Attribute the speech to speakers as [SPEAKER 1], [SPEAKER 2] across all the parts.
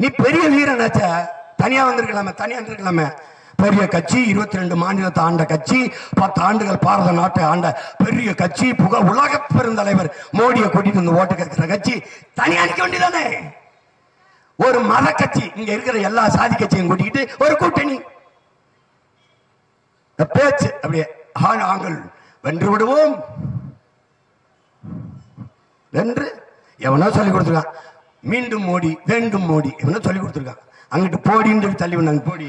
[SPEAKER 1] நீ பெரிய வீரனாச்ச. தனியா வந்திருக்கலாமே தனியா வந்திருக்கலாமே. பெரிய கட்சி இருபத்தி ரெண்டு மாநிலத்தை ஆண்ட கட்சி பத்து ஆண்டுகள் பாரத நாட்டை ஆண்ட பெரிய கட்சி புக உலக பெருந்தலைவர் மோடியை கூட்டிட்டு வந்து ஓட்டு கேட்கிற கட்சி தனியா நிக்க வேண்டியதானே? ஒரு மத கட்சி இங்க இருக்கிற எல்லா சாதி கட்சியும் கூட்டிக்கிட்டு ஒரு கூட்டணி. பேச்சு அப்படியே ஆ, நாங்கள் வென்று விடுவோம். வென்று எவனோ சொல்லி கொடுத்துருக்கான். மீண்டும் மோடி வேண்டும் மோடி இவங்க சொல்லி கொடுத்துருக்காங்க. அங்கிட்டு போடின்னு தள்ளி வந்தாங்க போடி.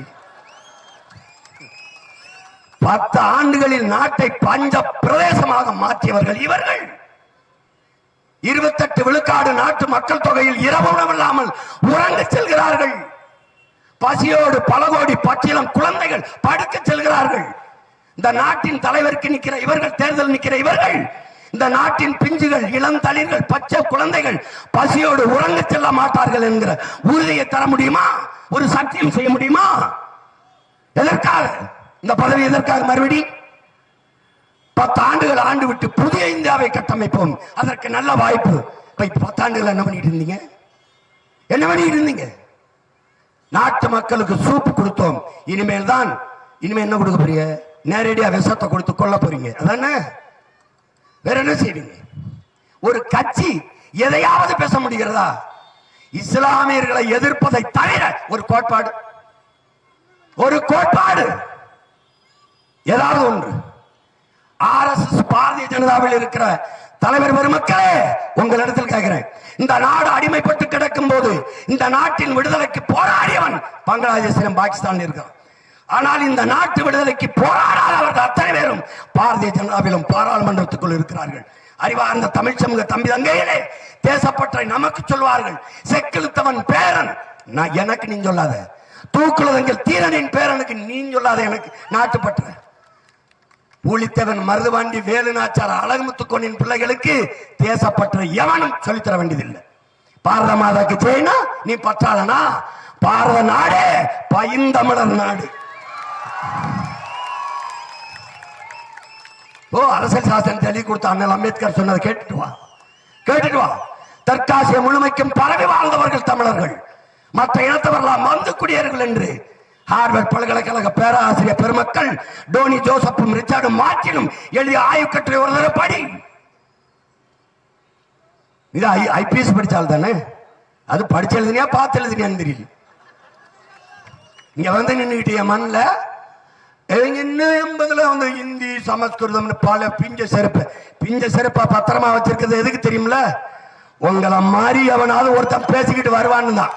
[SPEAKER 1] பத்து ஆண்டுகளில் நாட்டை பஞ்ச பிரதேசமாக மாற்றியவர்கள் இவர்கள். இருபத்தெட்டு விழுக்காடு நாட்டு மக்கள் தொகையில் இரவு உணவில்லாமல் உறங்க செல்கிறார்கள். பசியோடு பல கோடி பச்சிலம் குழந்தைகள் படுக்க செல்கிறார்கள். இந்த நாட்டின் தலைவருக்கு நிற்கிற இவர்கள் தேர்தல் நிற்கிற இவர்கள் இந்த நாட்டின் பிஞ்சுகள் இளம் தளிர்கள் பச்சை குழந்தைகள் பசியோடு உறங்க செல்ல மாட்டார்கள் என்கிற உறுதியை தர முடியுமா? ஒரு சத்தியம் செய்ய முடியுமா? எதற்காக? இந்த பதவி எதற்காக மறுபடி? பத்து ஆண்டுகள் ஆண்டு விட்டு புதிய இந்தியாவை கட்டமைப்போம். அதற்கு நல்ல வாய்ப்பு. இப்ப பத்தாண்டுகள் என்ன பண்ணிட்டு இருந்தீங்க? என்ன பண்ணிட்டு இருந்தீங்க? நாட்டு மக்களுக்கு சூப் கொடுத்தோம். இனிமேல் தான் இனிமேல் என்ன கொடுக்க போறீங்க? நேரடியா விஷத்தை கொடுத்து கொள்ள போறீங்க. அதானே? வேற என்ன செய்வீங்க? ஒரு கட்சி எதையாவது பேச முடிகிறதா? இஸ்லாமியர்களை எதிர்ப்பதை தவிர ஒரு கோட்பாடு. ஒரு கோட்பாடு. ஏதாவது ஒன்று. ஆர்எஸ்எஸ் பாரதிய ஜனதாவில் இருக்கிற தலைவர் பெருமக்களே உங்களிடத்தில் கேட்கிறேன். இந்த நாடு அடிமைப்பட்டு கிடக்கும் போது இந்த நாட்டின் விடுதலைக்கு போராடியவன் பங்களாதேசிலும் பாகிஸ்தான் இருக்கிறான். ஆனால் இந்த நாட்டு விடுதலைக்கு போராடாதவர்கள் அத்தனை பேரும் பாரதிய ஜனதாவிலும் பாராளுமன்றத்துக்குள் இருக்கிறார்கள். அறிவார்ந்த தமிழ் சமூக தம்பி தங்கையிலே தேசப்பற்றை நமக்கு சொல்வார்கள். செக்கிழுத்தவன் பேரன். நான் எனக்கு நீ சொல்லாத. தூக்குலதங்கள் தீரனின் பேரனுக்கு நீ சொல்லாத எனக்கு நாட்டுப்பற்ற ஊழித்தவன் மருதுவாண்டி வேலுநாச்சார அழகுமுத்துக்கோனின் பிள்ளைகளுக்கு தேசப்பற்ற எவனும் சொல்லித்தர வேண்டியதில்லை. பாரத மாதாக்கு செய்யினா நீ பற்றாளனா? பாரத நாடே பயந்தமிழர் நாடு. ஓ அரசியல் சாசனம் தெளிவு கொடுத்த அண்ணல் அம்பேத்கர் சொன்னதை கேட்டுட்டு வா. கேட்டுட்டு வா. தெற்காசிய முழுமைக்கும் பரவி வாழ்ந்தவர்கள் தமிழர்கள். மற்ற இனத்தவர்களாம் வந்து குடியேறுகள் என்று ஹார்வர்ட் பல்கலைக்கழக பேராசிரியர் பெருமக்கள் டோனி ஜோசப்பும் ரிச்சார்டும் மார்டினும் எழுதிய ஆய்வு கட்டுரை ஒரு தடவை படி இது ஐபிஎஸ் படிச்சால் தானே? அது படிச்சு எழுதினியா பார்த்து எழுதினியான்னு தெரியல. இங்க வந்து நின்னுகிட்டு என் மண்ணில் இன்னும் எண்பதுல வந்து இந்தி சமஸ்கிருதம்னு பல பிஞ்ச செருப்பு. பிஞ்ச செருப்பா பத்திரமா வச்சிருக்கிறது எதுக்கு தெரியுமில? உங்களை மாதிரி அவனாவது ஒருத்தன் பேசிக்கிட்டு வருவான்னு தான்.